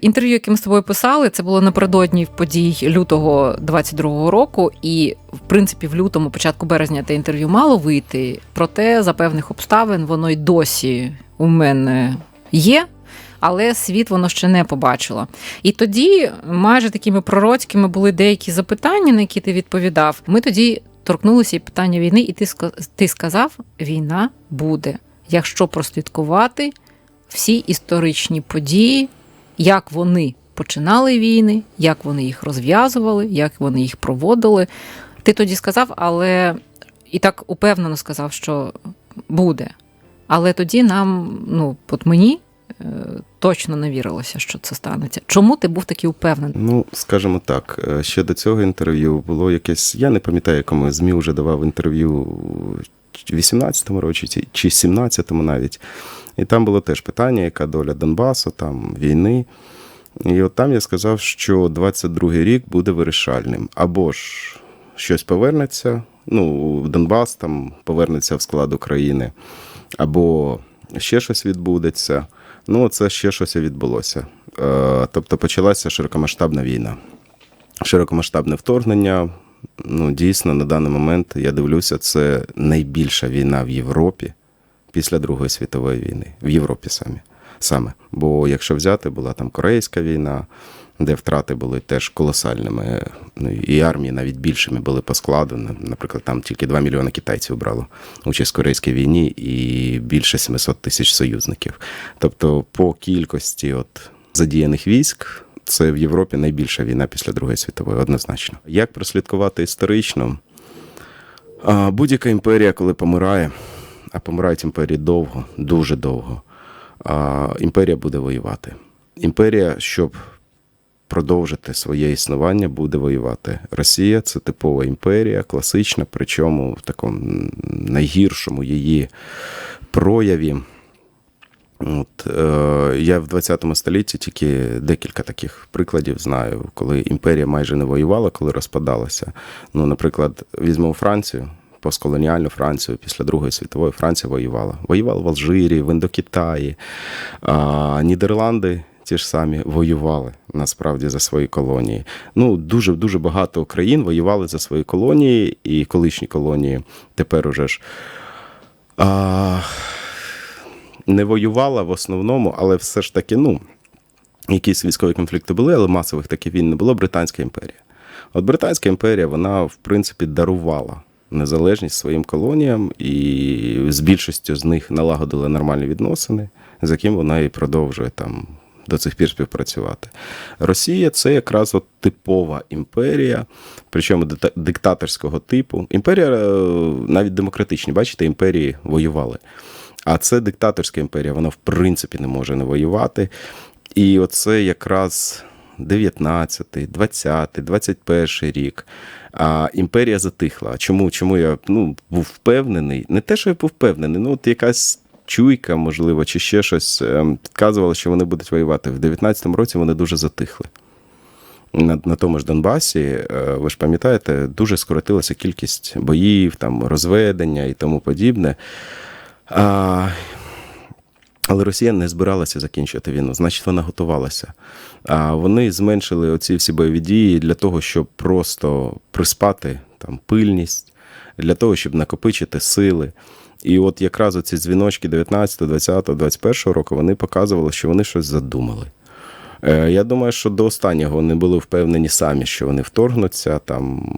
Інтерв'ю, яке ми з тобою писали, це було напередодні подій лютого 22-го року, і в принципі в лютому, початку березня, те інтерв'ю мало вийти. Проте за певних обставин воно й досі у мене є. Але світ воно ще не побачило. І тоді майже такими пророцькими були деякі запитання, на які ти відповідав. Ми тоді торкнулися і питання війни, і ти ти сказав: війна буде, якщо прослідкувати всі історичні події, як вони починали війни, як вони їх розв'язували, як вони їх проводили. Ти тоді сказав, але і так упевнено сказав, що буде. Але тоді нам, ну, от мені е, точно не вірилося, що це станеться. Чому ти був такий упевнений? Ну, скажімо так, е, ще до цього інтерв'ю було якесь. Я не пам'ятаю, якому ЗМІ вже давав інтерв'ю в 18-му році чи 17-му навіть. І там було теж питання, яка доля Донбасу, там війни. І от там я сказав, що 22-й рік буде вирішальним. Або ж щось повернеться, ну, Донбас там повернеться в склад України, або ще щось відбудеться. Ну, це ще щось і відбулося. Е, Тобто почалася широкомасштабна війна. Широкомасштабне вторгнення. Ну, дійсно, на даний момент я дивлюся, це найбільша війна в Європі після Другої світової війни. В Європі самі. саме. Бо якщо взяти, була там Корейська війна, де втрати були теж колосальними, ну і армії навіть більшими були по складу. Наприклад, там тільки 2 мільйони китайців брало участь в Корейській війні і більше 700 тисяч союзників. Тобто, по кількості от задіяних військ. Це в Європі найбільша війна після Другої світової, однозначно. Як прослідкувати історично? Будь-яка імперія, коли помирає, а помирають імперії довго, дуже довго, а, імперія буде воювати. Імперія, щоб продовжити своє існування, буде воювати. Росія це типова імперія, класична, причому в такому найгіршому її прояві. От, е, я в 20 столітті тільки декілька таких прикладів знаю, коли імперія майже не воювала, коли розпадалася. Ну, наприклад, візьмемо Францію, постколоніальну Францію після Другої світової Франція воювала. Воювала в Алжирі, в Індокитаї, а Нідерланди. Ті ж самі воювали насправді за свої колонії. Ну, дуже дуже багато країн воювали за свої колонії, і колишні колонії тепер уже ж. А, не воювала в основному, але все ж таки, ну, якісь військові конфлікти були, але масових таких війн не було. Британська імперія. От Британська імперія, вона, в принципі, дарувала незалежність своїм колоніям, і з більшістю з них налагодили нормальні відносини, з яким вона і продовжує там. До цих пір співпрацювати. Росія це якраз от типова імперія, причому диктаторського типу. Імперія е, навіть демократичні, бачите, імперії воювали. А це диктаторська імперія, вона в принципі не може не воювати. І оце якраз 19, 20, 21 рік. А імперія затихла. Чому? Чому я ну, був впевнений? Не те, що я був впевнений, ну от якась чуйка, можливо, чи ще щось ем, підказувало, що вони будуть воювати. В 19-му році вони дуже затихли. На, на тому ж Донбасі, е, ви ж пам'ятаєте, дуже скоротилася кількість боїв, там, розведення і тому подібне. А, але Росія не збиралася закінчувати війну, значить, вона готувалася. А вони зменшили оці всі бойові дії для того, щоб просто приспати там пильність, для того, щоб накопичити сили. І от якраз оці дзвіночки 19, 20, 21 року вони показували, що вони щось задумали. Е, Я думаю, що до останнього вони були впевнені самі, що вони вторгнуться там,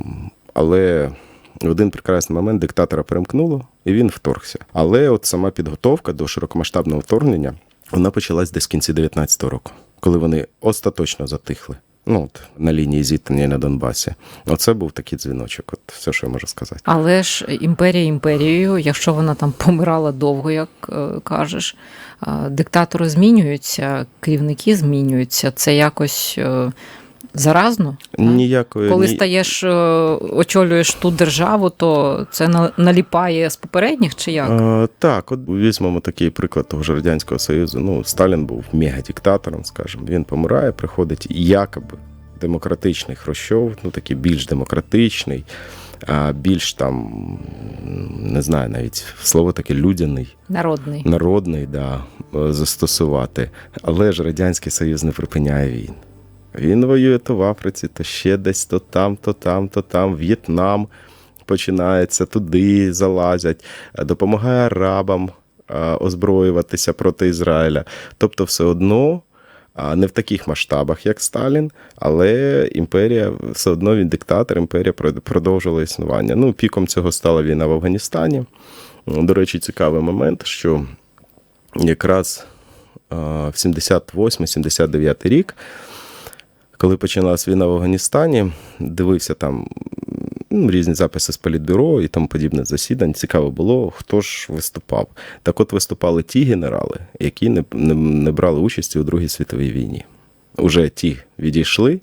але в один прекрасний момент диктатора перемкнуло, і він вторгся. Але от сама підготовка до широкомасштабного вторгнення вона почалась десь в кінці 19-го року, коли вони остаточно затихли. Ну, от, на лінії зіткнення на Донбасі. Оце був такий дзвіночок. От все, що я можу сказати. Але ж імперія імперією, якщо вона там помирала довго, як е, кажеш, е, диктатори змінюються, керівники змінюються. Це якось е, заразно. Ніякої Коли ні- стаєш, е, очолюєш ту державу, то це на- наліпає з попередніх чи як? Е, так, от візьмемо такий приклад того ж Радянського Союзу. Ну, Сталін був мегадиктатором, скажімо. Він помирає, приходить якоби демократичний Хрущов, ну такий більш демократичний. а, більш там, не знаю, навіть слово таке людяний, Народний. народний, да, е, застосувати. Але ж Радянський Союз не припиняє війн. Він воює то в Африці, то ще десь, то там, то там, то там, В'єтнам починається, туди залазять, е, допомагає арабам е, озброюватися проти Ізраїля. Тобто, все одно. Не в таких масштабах, як Сталін, але імперія все одно він диктатор, імперія прод- продовжувала існування. Ну, піком цього стала війна в Афганістані. До речі, цікавий момент, що якраз в 78-79 рік, коли почалась війна в Афганістані, дивився там ну, різні записи з політбюро і тому подібне засідань. Цікаво було, хто ж виступав. Так от виступали ті генерали, які не, не, не брали участі у Другій світовій війні. Уже ті відійшли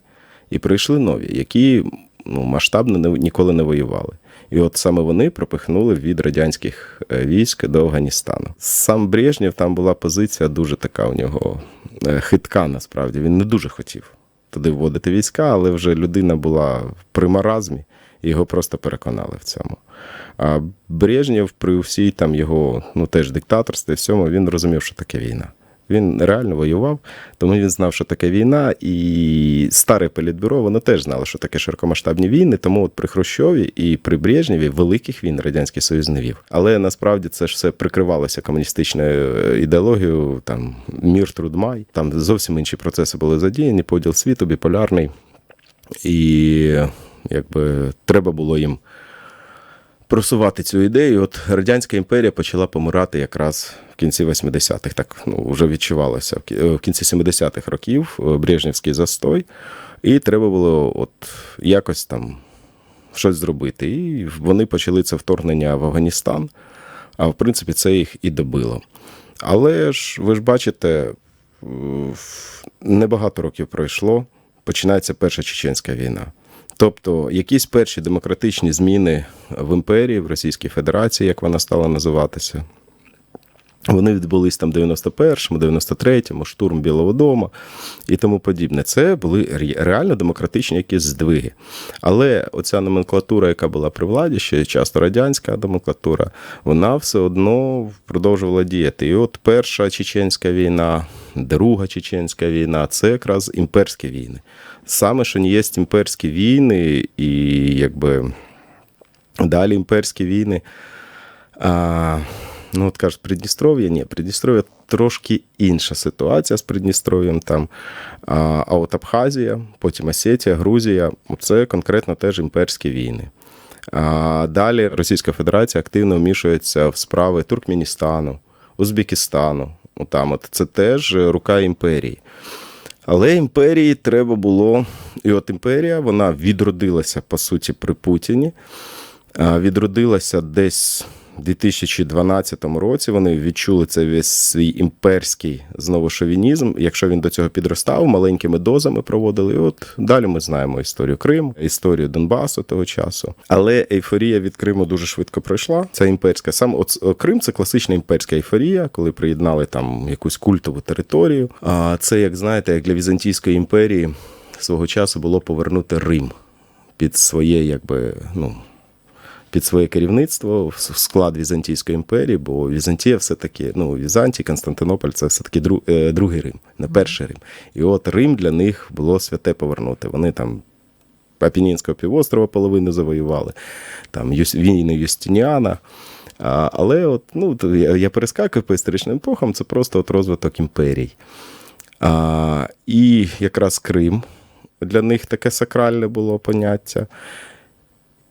і прийшли нові, які ну, масштабно не, ніколи не воювали. І от саме вони пропихнули від радянських е, військ до Афганістану. Сам Брежнєв там була позиція дуже така у нього е, хитка, насправді. Він не дуже хотів туди вводити війська, але вже людина була при маразмі, і його просто переконали в цьому. А Брежнєв при всій там його ну, теж диктаторстві, всьому, він розумів, що таке війна. Він реально воював, тому він знав, що таке війна, і старе політбюро воно теж знало, що таке широкомасштабні війни. Тому от при Хрущові і при Брежнєві великих війн Радянський Союз не вів. Але насправді це ж все прикривалося комуністичною е, ідеологією, там мір трудмай, там зовсім інші процеси були задіяні, поділ світу, біполярний. І якби треба було їм просувати цю ідею. От Радянська імперія почала помирати якраз в кінці 80-х. Так ну, вже відчувалося в е, кінці 70-х років е, Брежнівський застой, і треба було от якось там щось зробити. І вони почали це вторгнення в Афганістан, а в принципі це їх і добило. Але ж ви ж бачите, е, небагато років пройшло, починається Перша Чеченська війна. Тобто якісь перші демократичні зміни в імперії, в Російській Федерації, як вона стала називатися, вони відбулись там 91-му, 93-му, штурм Білого Дому і тому подібне. Це були реально демократичні якісь здвиги. Але оця номенклатура, яка була при владі, ще часто радянська номенклатура, вона все одно продовжувала діяти. І от перша чеченська війна, друга чеченська війна це якраз імперські війни. Саме що не є імперські війни, і якби далі імперські війни. А, ну, от кажуть, Придністров'я, ні, Придністров'я трошки інша ситуація з Придністров'ям там. А, а от Абхазія, потім Осетія, Грузія це конкретно теж імперські війни. А далі Російська Федерація активно вмішується в справи Туркменістану, Узбекистану. Там от це теж рука імперії. Але імперії треба було. І от імперія вона відродилася по суті при Путіні. Відродилася десь в 2012 році. Вони відчули цей весь свій імперський знову шовінізм. Якщо він до цього підростав, маленькими дозами проводили. І от далі ми знаємо історію Криму, історію Донбасу того часу. Але ейфорія від Криму дуже швидко пройшла. Ця імперська сам от Крим це класична імперська ейфорія, коли приєднали там якусь культову територію. А це, як знаєте, як для Візантійської імперії свого часу було повернути Рим під своє, якби ну. Під своє керівництво в склад Візантійської імперії, бо Візантія все-таки, ну, Візантій, Константинополь це все-таки дру- е, другий Рим, не перший Рим. І от Рим для них було святе повернути. Вони там Апінінського півострова половину завоювали, там війни Юстиніана. А, але от, ну, я, я перескакую по історичним епохам, це просто от розвиток імперій. А, і якраз Крим для них таке сакральне було поняття.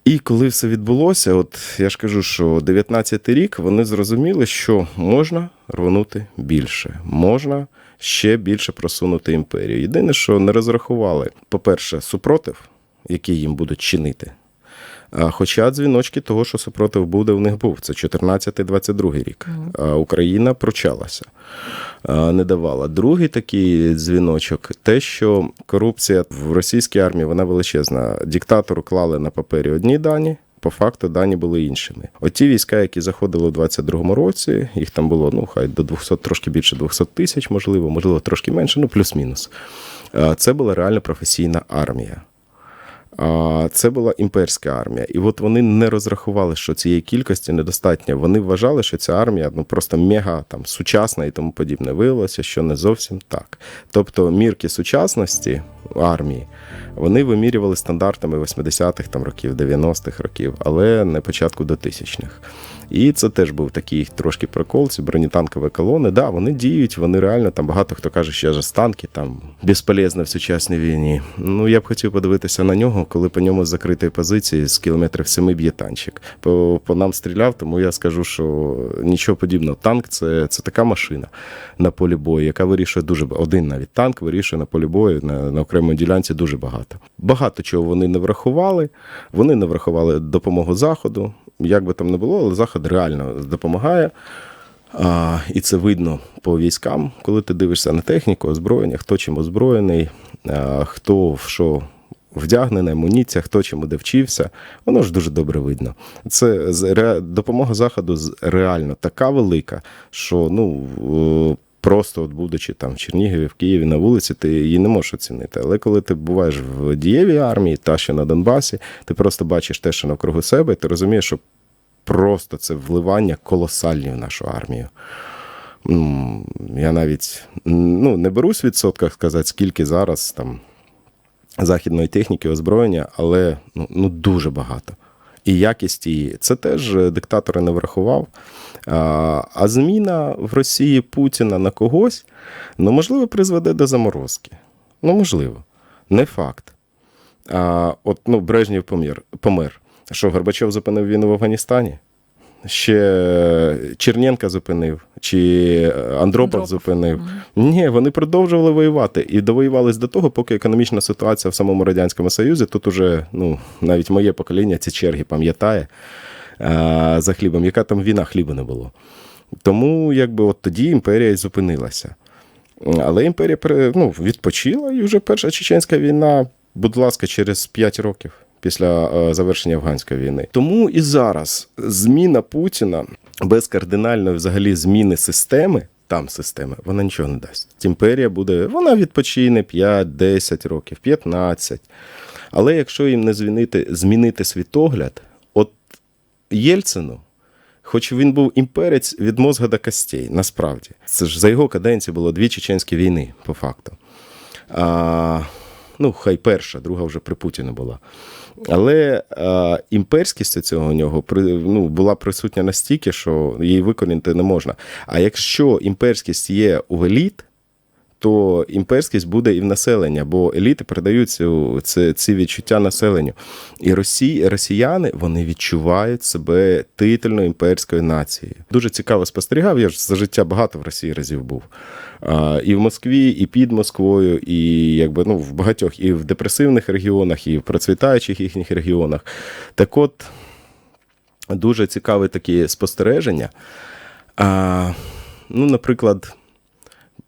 І коли все відбулося, от я ж кажу, що 19-й рік вони зрозуміли, що можна рвонути більше, можна ще більше просунути імперію. Єдине, що не розрахували, по-перше, супротив, який їм будуть чинити. Хоча дзвіночки того, що супротив буде, в них був. Це 14-22 рік. Україна прочалася, не давала. Другий такий дзвіночок те, що корупція в російській армії вона величезна. Диктатору клали на папері одні дані. По факту дані були іншими. Оті війська, які заходили у 22-му році, їх там було ну хай до 200, трошки більше 200 тисяч, можливо, можливо, трошки менше, ну плюс-мінус. Це була реально професійна армія. Це була імперська армія. І от вони не розрахували, що цієї кількості недостатньо. Вони вважали, що ця армія ну просто мега там сучасна і тому подібне. Виявилося, що не зовсім так. Тобто мірки сучасності армії вони вимірювали стандартами 80-х там років, 90-х років, але не початку до тисячних. І це теж був такий трошки прикол. Ці бронетанкові колони. Да, вони діють, вони реально там багато хто каже, що ж танки там безполезно в сучасній війні. Ну я б хотів подивитися на нього, коли по ньому з закритої позиції з кілометрів семи б'є танчик. По, по нам стріляв, тому я скажу, що нічого подібного. Танк це, це така машина на полі бою, яка вирішує дуже один навіть танк вирішує на полі бою на, на окремій ділянці дуже багато. Багато чого вони не врахували. Вони не врахували допомогу заходу. Як би там не було, але захід реально допомагає. А, і це видно по військам, коли ти дивишся на техніку, озброєння, хто чим озброєний, а, хто в що вдягнений, амуніція, хто чим де вчився, воно ж дуже добре видно. Це допомога заходу реально така велика, що ну. Просто от будучи там в Чернігові, в Києві на вулиці, ти її не можеш оцінити. Але коли ти буваєш в дієвій армії, та що на Донбасі, ти просто бачиш те, що навкруги себе, і ти розумієш, що просто це вливання колосальні в нашу армію. Я навіть ну, не берусь в відсотках сказати, скільки зараз там західної техніки, озброєння, але ну, ну дуже багато. І якість її. Це теж е, диктатор не врахував. А, зміна в Росії Путіна на когось, ну, можливо, призведе до заморозки. Ну, можливо, не факт. А, от ну, Брежнєв помер. помер. Що, Горбачов зупинив війну в Афганістані? Ще Черненка зупинив, чи Андропов, Андропов. зупинив. Ні, вони продовжували воювати і довоювались до того, поки економічна ситуація в самому Радянському Союзі, тут уже ну, навіть моє покоління ці черги пам'ятає а, за хлібом, яка там війна хліба не було. Тому якби от тоді імперія і зупинилася. Але імперія ну, відпочила, і вже перша чеченська війна, будь ласка, через 5 років після е, завершення афганської війни. Тому і зараз зміна Путіна без кардинальної взагалі зміни системи. Там системи, вона нічого не дасть. Імперія буде, вона відпочине 5-10 років, 15. Але якщо їм не змінити, змінити світогляд, от Єльцину, хоч він був імперець від мозга до костей, насправді. Це ж за його каденції було дві чеченські війни, по факту. А, ну, хай перша, друга вже при Путіну була. Але е, імперськість цього у нього ну, була присутня настільки, що її виконати не можна. А якщо імперськість є у еліт, то імперськість буде і в населення, бо еліти передають це, ці відчуття населенню. І Росії, росіяни вони відчувають себе титульною імперською нацією. Дуже цікаво спостерігав. Я ж за життя багато в Росії разів був. А, і в Москві, і під Москвою, і якби ну в багатьох, і в депресивних регіонах, і в процвітаючих їхніх регіонах. Так от дуже цікаві такі спостереження. А, ну, наприклад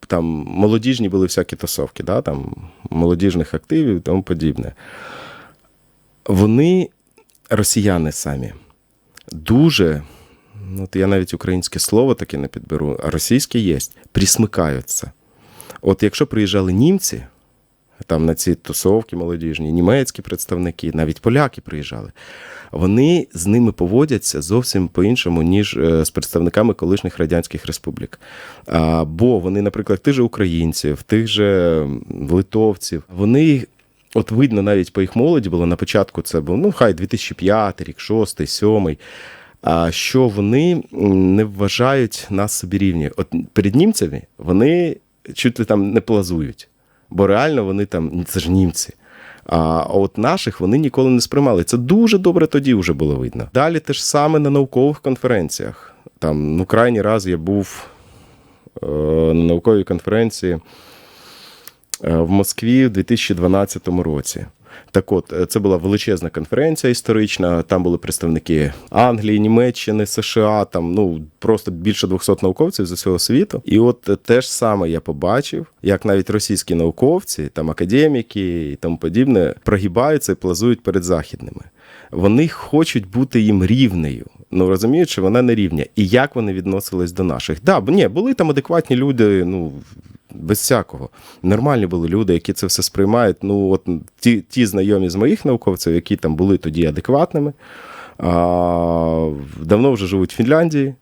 там молодіжні були всякі тусовки, да, там, молодіжних активів і тому подібне. Вони, росіяни самі, дуже, ну, от я навіть українське слово таке не підберу, а російське є, присмикаються. От якщо приїжджали німці, там на ці тусовки молодіжні, німецькі представники, навіть поляки приїжджали. Вони з ними поводяться зовсім по-іншому, ніж е, з представниками колишніх радянських республік. Бо вони, наприклад, тих же українців, тих же литовців, вони. От видно навіть по їх молоді було на початку це був, ну хай 2005 рік, 6, 7, а що вони не вважають нас собі рівні. От перед німцями вони чуть ли там не плазують, бо реально вони там це ж німці. А от наших вони ніколи не сприймали. Це дуже добре тоді вже було видно. Далі те ж саме на наукових конференціях. Там, ну, крайній раз я був е, на науковій конференції е, в Москві в 2012 році. Так от, е, це була величезна конференція історична. Там були представники Англії, Німеччини, США, там ну просто більше 200 науковців з усього світу. І от е, те ж саме я побачив, як навіть російські науковці, там академіки і тому подібне, прогибаються і плазують перед західними. Вони хочуть бути їм рівнею. Ну розуміючи, вона не рівня. І як вони відносились до наших? Да, ні, були там адекватні люди, ну без всякого. Нормальні були люди, які це все сприймають. Ну, от ті, ті знайомі з моїх науковців, які там були тоді адекватними, а, давно вже живуть в Фінляндії.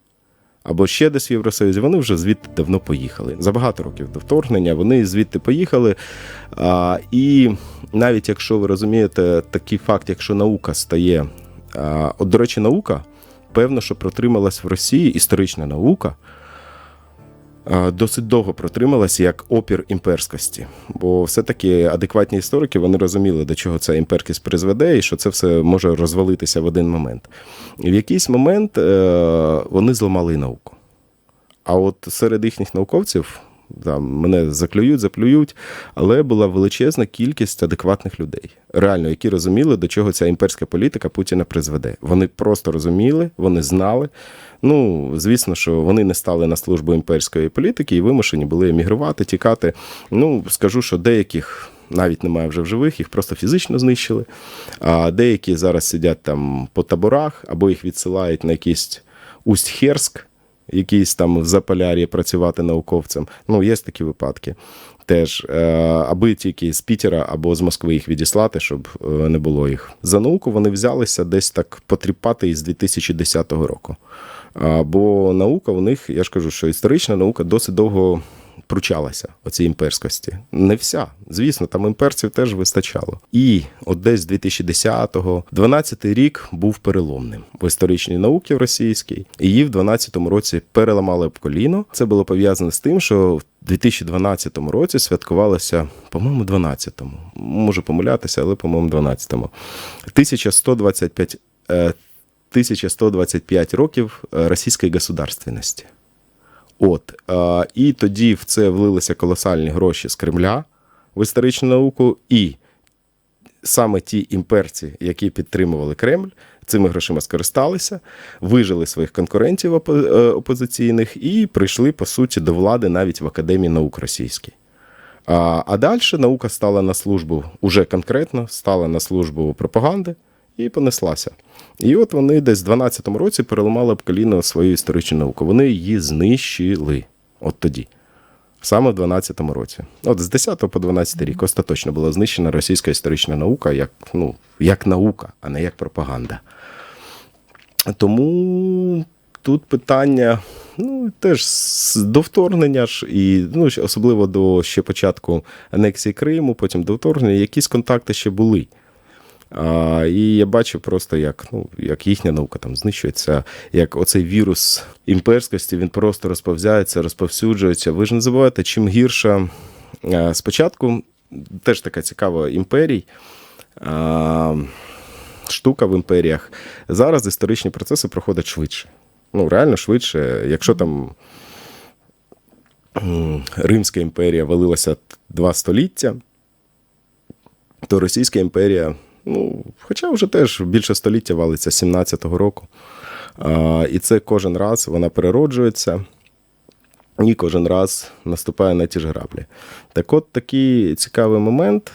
Або ще десь в Євросоюзі, вони вже звідти давно поїхали. За багато років до вторгнення вони звідти поїхали. А, і навіть якщо ви розумієте такий факт, якщо наука стає. А, от, до речі, наука, певно, що протрималась в Росії, історична наука, досить довго протрималася як опір імперськості. Бо все-таки адекватні історики вони розуміли, до чого ця імперськість призведе, і що це все може розвалитися в один момент. І в якийсь момент е, вони зламали науку. А от серед їхніх науковців там, мене заклюють, заплюють, але була величезна кількість адекватних людей, реально, які розуміли, до чого ця імперська політика Путіна призведе. Вони просто розуміли, вони знали. Ну, звісно, що вони не стали на службу імперської політики і вимушені були емігрувати, тікати. Ну, скажу, що деяких. Навіть немає вже в живих, їх просто фізично знищили. А деякі зараз сидять там по таборах або їх відсилають на якийсь Усть-Херськ, якийсь там в Заполяр'ї працювати науковцем. Ну, є такі випадки. Теж, е, аби тільки з Пітера або з Москви їх відіслати, щоб е, не було їх. За науку вони взялися десь так потріпати із 2010 року. Бо наука у них, я ж кажу, що історична наука досить довго пручалася оцій імперськості. Не вся. Звісно, там імперців теж вистачало. І от десь з 2010-го, 12-й рік був переломним в історичній науці в російській. Її в 12-му році переламали об коліно. Це було пов'язане з тим, що в 2012 році святкувалося, по-моєму, 12-му. Можу помилятися, але, по-моєму, 12-му. 1125, е, 1125 років е, російської государственності. От е, і тоді в це влилися колосальні гроші з Кремля в історичну науку, і саме ті імперці, які підтримували Кремль, цими грошима скористалися, вижили своїх конкурентів е, опозиційних і прийшли по суті до влади навіть в Академії наук російській. А, а далі наука стала на службу уже конкретно, стала на службу пропаганди і понеслася. І от вони десь в 12-му році переламали об коліно свою історичну науку. Вони її знищили от тоді. Саме в 12-му році. От з 10 по 12 рік остаточно була знищена російська історична наука як, ну, як наука, а не як пропаганда. Тому тут питання, ну, теж до вторгнення ж, і ну, особливо до ще початку анексії Криму, потім до вторгнення, якісь контакти ще були. А, і я бачу просто, як, ну, як їхня наука там знищується, як оцей вірус імперськості він просто розповзяється, розповсюджується. Ви ж не забувайте, чим гірша а, спочатку теж така цікава імперій. А, штука в імперіях. Зараз історичні процеси проходять швидше. Ну, реально швидше. Якщо там Римська імперія валилася два століття, то Російська імперія, ну, хоча вже теж більше століття валиться з 17-го року. А, і це кожен раз вона перероджується. І кожен раз наступає на ті ж граблі. Так от такий цікавий момент.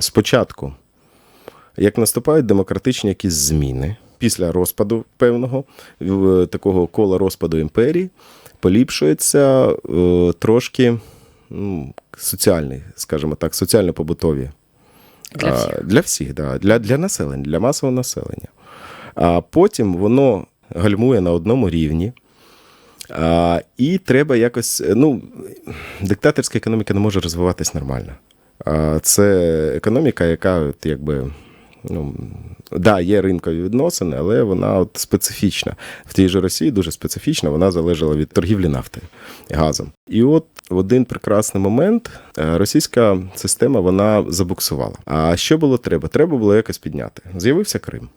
Спочатку, як наступають демократичні якісь зміни після розпаду певного такого кола розпаду імперії, поліпшується е, трошки ну, соціальний, скажімо так, соціально-побутові Для всіх. Для всіх, да. для, для населення, для масового населення. А потім воно гальмує на одному рівні. А, і треба якось. Ну, диктаторська економіка не може розвиватись нормально. А, це економіка, яка от, якби. Ну, да, є ринкові відносини, але вона от специфічна. В тій же Росії дуже специфічна, вона залежала від торгівлі нафтою газом. І от в один прекрасний момент е, російська система вона забуксувала. А що було треба? Треба було якось підняти. З'явився Крим.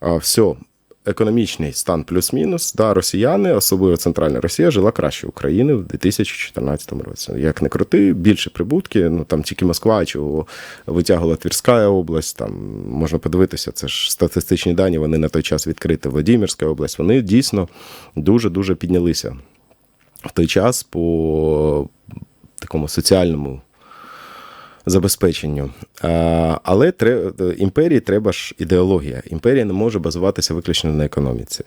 А, все, економічний стан плюс-мінус. Да, росіяни, особливо центральна Росія, жила краще України в 2014 році. Як не крути, більше прибутки. Ну там тільки Москва, чого витягувала Тверська область. Там можна подивитися, це ж статистичні дані. Вони на той час відкриті. Владимирська область. Вони дійсно дуже дуже піднялися в той час по такому соціальному забезпеченню. Але тре- імперії треба ж ідеологія. Імперія не може базуватися виключно на економіці.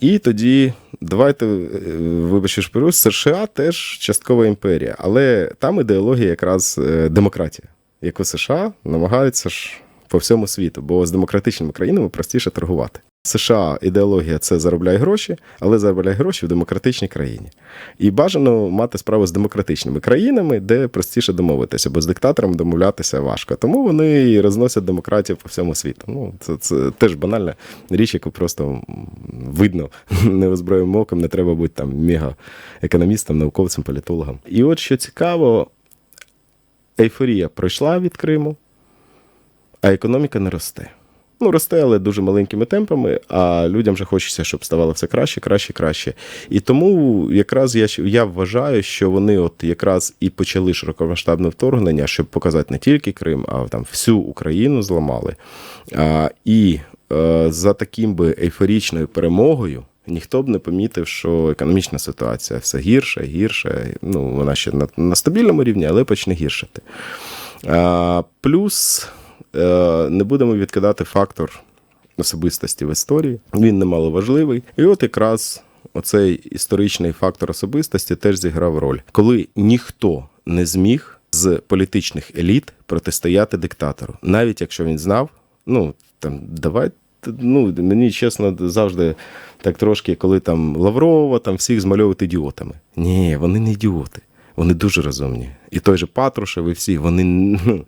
І тоді давайте, е, вибачте, ж США теж часткова імперія, але там ідеологія якраз е, демократія, яку США намагаються ж по всьому світу, бо з демократичними країнами простіше торгувати. США ідеологія це заробляй гроші, але заробляй гроші в демократичній країні. І бажано мати справу з демократичними країнами, де простіше домовитися, бо з диктатором домовлятися важко. Тому вони і розносять демократію по всьому світу. Ну, це, це теж банальна річ, яку просто видно неозброєним оком, не треба бути там мега-економістом, науковцем, політологом. І от що цікаво, ейфорія пройшла від Криму, а економіка не росте. Ну, росте, але дуже маленькими темпами, а людям вже хочеться, щоб ставало все краще, краще, краще. І тому якраз я, я вважаю, що вони от якраз і почали широкомасштабне вторгнення, щоб показати не тільки Крим, а там всю Україну зламали. А, і е, за таким би ейфорічною перемогою. Ніхто б не помітив, що економічна ситуація все гірше, гірше. Ну, вона ще на, на стабільному рівні, але почне гіршити. А, плюс не будемо відкидати фактор особистості в історії. Він немало важливий. І от якраз оцей історичний фактор особистості теж зіграв роль, коли ніхто не зміг з політичних еліт протистояти диктатору, навіть якщо він знав, ну там давай. Ну, мені чесно, завжди так трошки, коли там Лаврова, там всіх змальовувати ідіотами. Ні, вони не ідіоти. Вони дуже розумні. І той же Патрушев, і всі, вони ну,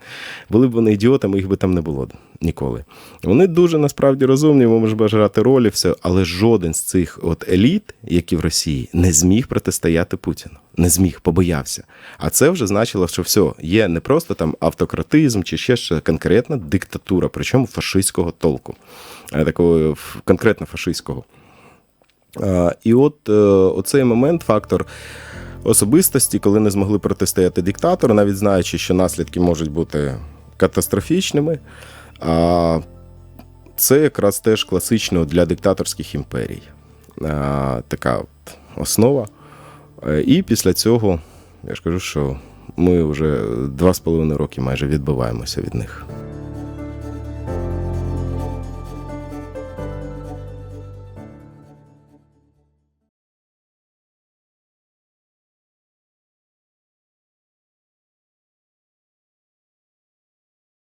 були б вони ідіотами, їх би там не було ніколи. Вони дуже насправді розумні, можуть бажати ролі, все, але жоден з цих от еліт, які в Росії, не зміг протистояти Путіну. Не зміг, побоявся. А це вже значило, що все, є не просто там автократизм чи ще що, конкретна диктатура, причому фашистського толку, Е, такого конкретно фашистського. І от е, оцей момент, фактор особистості, коли не змогли протистояти диктатору, навіть знаючи, що наслідки можуть бути катастрофічними. А це якраз теж класично для диктаторських імперій. Така от основа. Е, І після цього, я ж кажу, що ми вже два з половиною роки майже відбиваємося від них.